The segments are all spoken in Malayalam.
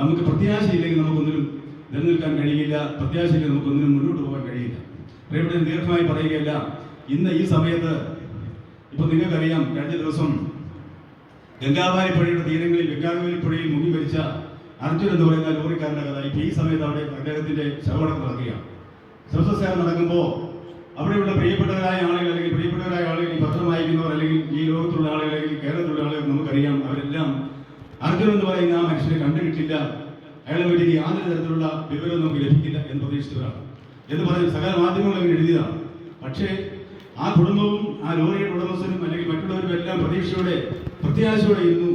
നമുക്ക് പ്രത്യാശയില്ലെങ്കിൽ നമുക്കൊന്നിനും നിലനിൽക്കാൻ കഴിയില്ല പ്രത്യാശയില്ലെങ്കിൽ നമുക്കൊന്നിനും മുന്നോട്ട് പോകാൻ കഴിയില്ല. പ്രിയപ്പെട്ട ദീർഘമായി പറയുകയല്ല ഇന്ന് ഈ സമയത്ത് ഇപ്പൊ നിങ്ങൾക്കറിയാം കഴിഞ്ഞ ദിവസം ഗംഗാവാലി പുഴയുടെ തീരങ്ങളിൽ ഗംഗാവാലി പുഴയിൽ മുങ്ങി മരിച്ച അർജുൻ എന്ന് പറയുന്ന ലോറിക്കാരന്റെ കഥ ഇപ്പൊ ഈ സമയത്ത് അവിടെ അദ്ദേഹത്തിന്റെ ശവടക്കം നടക്കുകയാണ്. ശവസസ്കാരം നടക്കുമ്പോൾ അവിടെയുള്ള പ്രിയപ്പെട്ടവരായ ആളുകൾ അല്ലെങ്കിൽ പ്രിയപ്പെട്ടവരായ അർജുൻ എന്ന് പറയുന്ന ആ മനുഷ്യനെ കണ്ടുകിട്ടില്ല. അയാളെ പറ്റി യാതൊരു തരത്തിലുള്ള വിവരവും നമുക്ക് ലഭിക്കില്ല എന്ന് പ്രതീക്ഷിച്ചവരാണ്. എന്ന് പറഞ്ഞ് സകല മാധ്യമങ്ങൾ അങ്ങനെ എഴുതിയതാണ്. പക്ഷേ ആ കുടുംബവും ആ ലോറിയുടെ ഉടമസ്ഥനും അല്ലെങ്കിൽ മറ്റുള്ളവരും എല്ലാം പ്രതീക്ഷയോടെ പ്രത്യാശയോടെ ഇരുന്നു.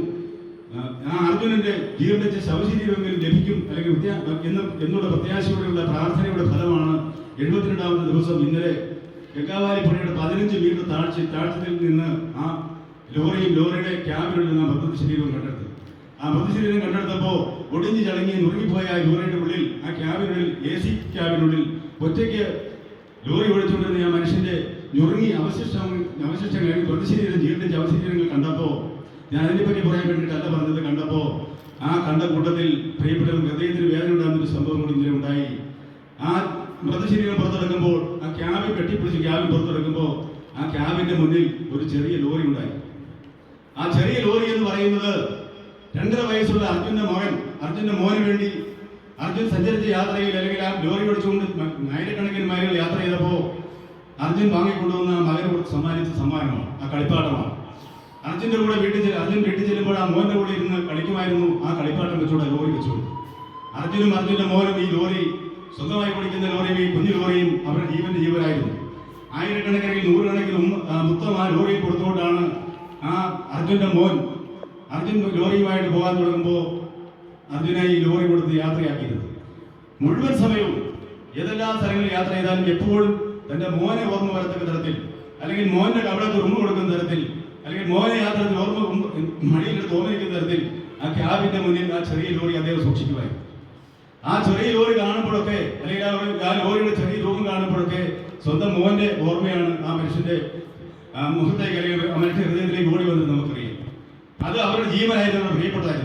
ആ, അർജുനന്റെ ജീവിതത്തെ ശവശരീരമെങ്കിലും ലഭിക്കും അല്ലെങ്കിൽ എന്ന എന്ന് എന്നുള്ള പ്രത്യാശയോടെയുള്ള പ്രാർത്ഥനയുടെ ഫലമാണ് എഴുപത്തിരണ്ടാമത്തെ ദിവസം ഇന്നലെ ഗംഗാവാലി പുഴയുടെ പതിനഞ്ച് മീറ്റർ താഴ്ച താഴ്ചയിൽ നിന്ന് ആ ലോറിയും ലോറിയുടെ ക്യാബിനുള്ളിൽ നിന്ന് ആ മൃതശരീരവും കണ്ടെടുത്തു ആ മൃതശരീരം കണ്ടെടുത്തപ്പോ ഒടിഞ്ഞു ചടങ്ങി നുറുങ്ങിപ്പോയ ലോറിയുടെ ഉള്ളിൽ ആ ക്യാബിനുള്ളിൽ എ സി ക്യാബിനുള്ളിൽ ഒറ്റയ്ക്ക് ലോറി ഓടിച്ചുകൊണ്ടിരുന്ന ആ മനുഷ്യന്റെ ഞുറുങ്ങി അവശിഷ്ടം അവശിഷ്ടങ്ങൾ മൃതശരീരം ജീവന്റെ അവശിഷ്ടങ്ങൾ കണ്ടപ്പോൾ ഞാൻ അതിനെപ്പറ്റി പറയാൻ വേണ്ടിയിട്ടല്ല പറഞ്ഞത്. കണ്ടപ്പോ ആ കണ്ട കൂട്ടത്തിൽ പ്രിയപ്പെട്ടവർ ഹൃദയത്തിന് വേദന ഉണ്ടാകുന്ന ഒരു സംഭവം കൂടി ഇന്നലെ ഉണ്ടായി. ആ മൃതശരീരം പുറത്തെടുക്കുമ്പോൾ ആ ക്യാബിൽ കെട്ടിപ്പിടിച്ച് ക്യാബിൽ പുറത്തെടുക്കുമ്പോൾ ആ ക്യാബിന്റെ മുന്നിൽ ഒരു ചെറിയ ലോറി ഉണ്ടായി. ആ ചെറിയ ലോറി എന്ന് പറയുന്നത് രണ്ടര വയസ്സുള്ള അർജുന്റെ മോൻ അർജുന്റെ മോന് വേണ്ടി അർജുൻ സഞ്ചരിച്ച യാത്രയിൽ അല്ലെങ്കിൽ ആ ലോറി ഓടിച്ചുകൊണ്ട് ആയിരക്കണക്കിന് മൈലുകൾ യാത്ര ചെയ്തപ്പോൾ അർജുൻ വാങ്ങിക്കൊണ്ടുവന്ന മകന് സമ്മാനിച്ച സമ്മാനമാണ് ആ കളിപ്പാട്ടമാണ്. അർജുന്റെ കൂടെ വീട്ടിൽ അർജുൻ വീട്ടിൽ ചെല്ലുമ്പോൾ ആ മോന്റെ കൂടെ ഇരുന്ന് കളിക്കുമായിരുന്നു ആ കളിപ്പാട്ടം വെച്ചുകൊണ്ട് ലോറി വെച്ചുകൊണ്ട്. അർജുനും അർജുന്റെ മോനും ഈ ലോറി സ്വന്തമായി കുടിക്കുന്ന ലോറിയും ഈ കുഞ്ഞു ലോറിയും അവരുടെ ജീവന്റെ ജീവനായിരുന്നു ആയിരക്കണക്കിന് നൂറുകണക്കിന് മുത്തം ആ ലോറിയിൽ കൊടുത്തുകൊണ്ടാണ് ആ അർജുന്റെ മോൻ അർജുൻ ലോറിയുമായിട്ട് പോകാൻ തുടങ്ങുമ്പോൾ അർജുനെ ഈ ലോറി കൊടുത്ത് യാത്രയാക്കിയിരുന്നു. മുഴുവൻ സമയവും ഏതെല്ലാം സ്ഥലങ്ങളിൽ യാത്ര ചെയ്താലും എപ്പോഴും തന്റെ മോനെ ഓർമ്മ വരത്തക്ക തരത്തിൽ അല്ലെങ്കിൽ മോന്റെ കവളത്ത് ഉമ്മ കൊടുക്കുന്ന തരത്തിൽ അല്ലെങ്കിൽ മോനെ യാത്ര ഓർമ്മ ഉമ്മ- തോന്നിയിരിക്കുന്ന തരത്തിൽ ആ ക്യാബിന്റെ മുന്നിൽ ആ ചെറിയ ലോറി അദ്ദേഹം സൂക്ഷിക്കുമായിരുന്നു. ആ ചെറിയ ലോറി കാണുമ്പോഴൊക്കെ അല്ലെങ്കിൽ ആ ഒരു- ആ ലോറിയുടെ ചെറിയ രൂപം കാണുമ്പോഴൊക്കെ സ്വന്തം മോന്റെ ഓർമ്മയാണ് ആ മനുഷ്യന്റെ മുഖത്തേക്ക് അല്ലെങ്കിൽ ആ മനുഷ്യന്റെ അവരുടെ പ്രിയപ്പെട്ടതായിരുന്നു.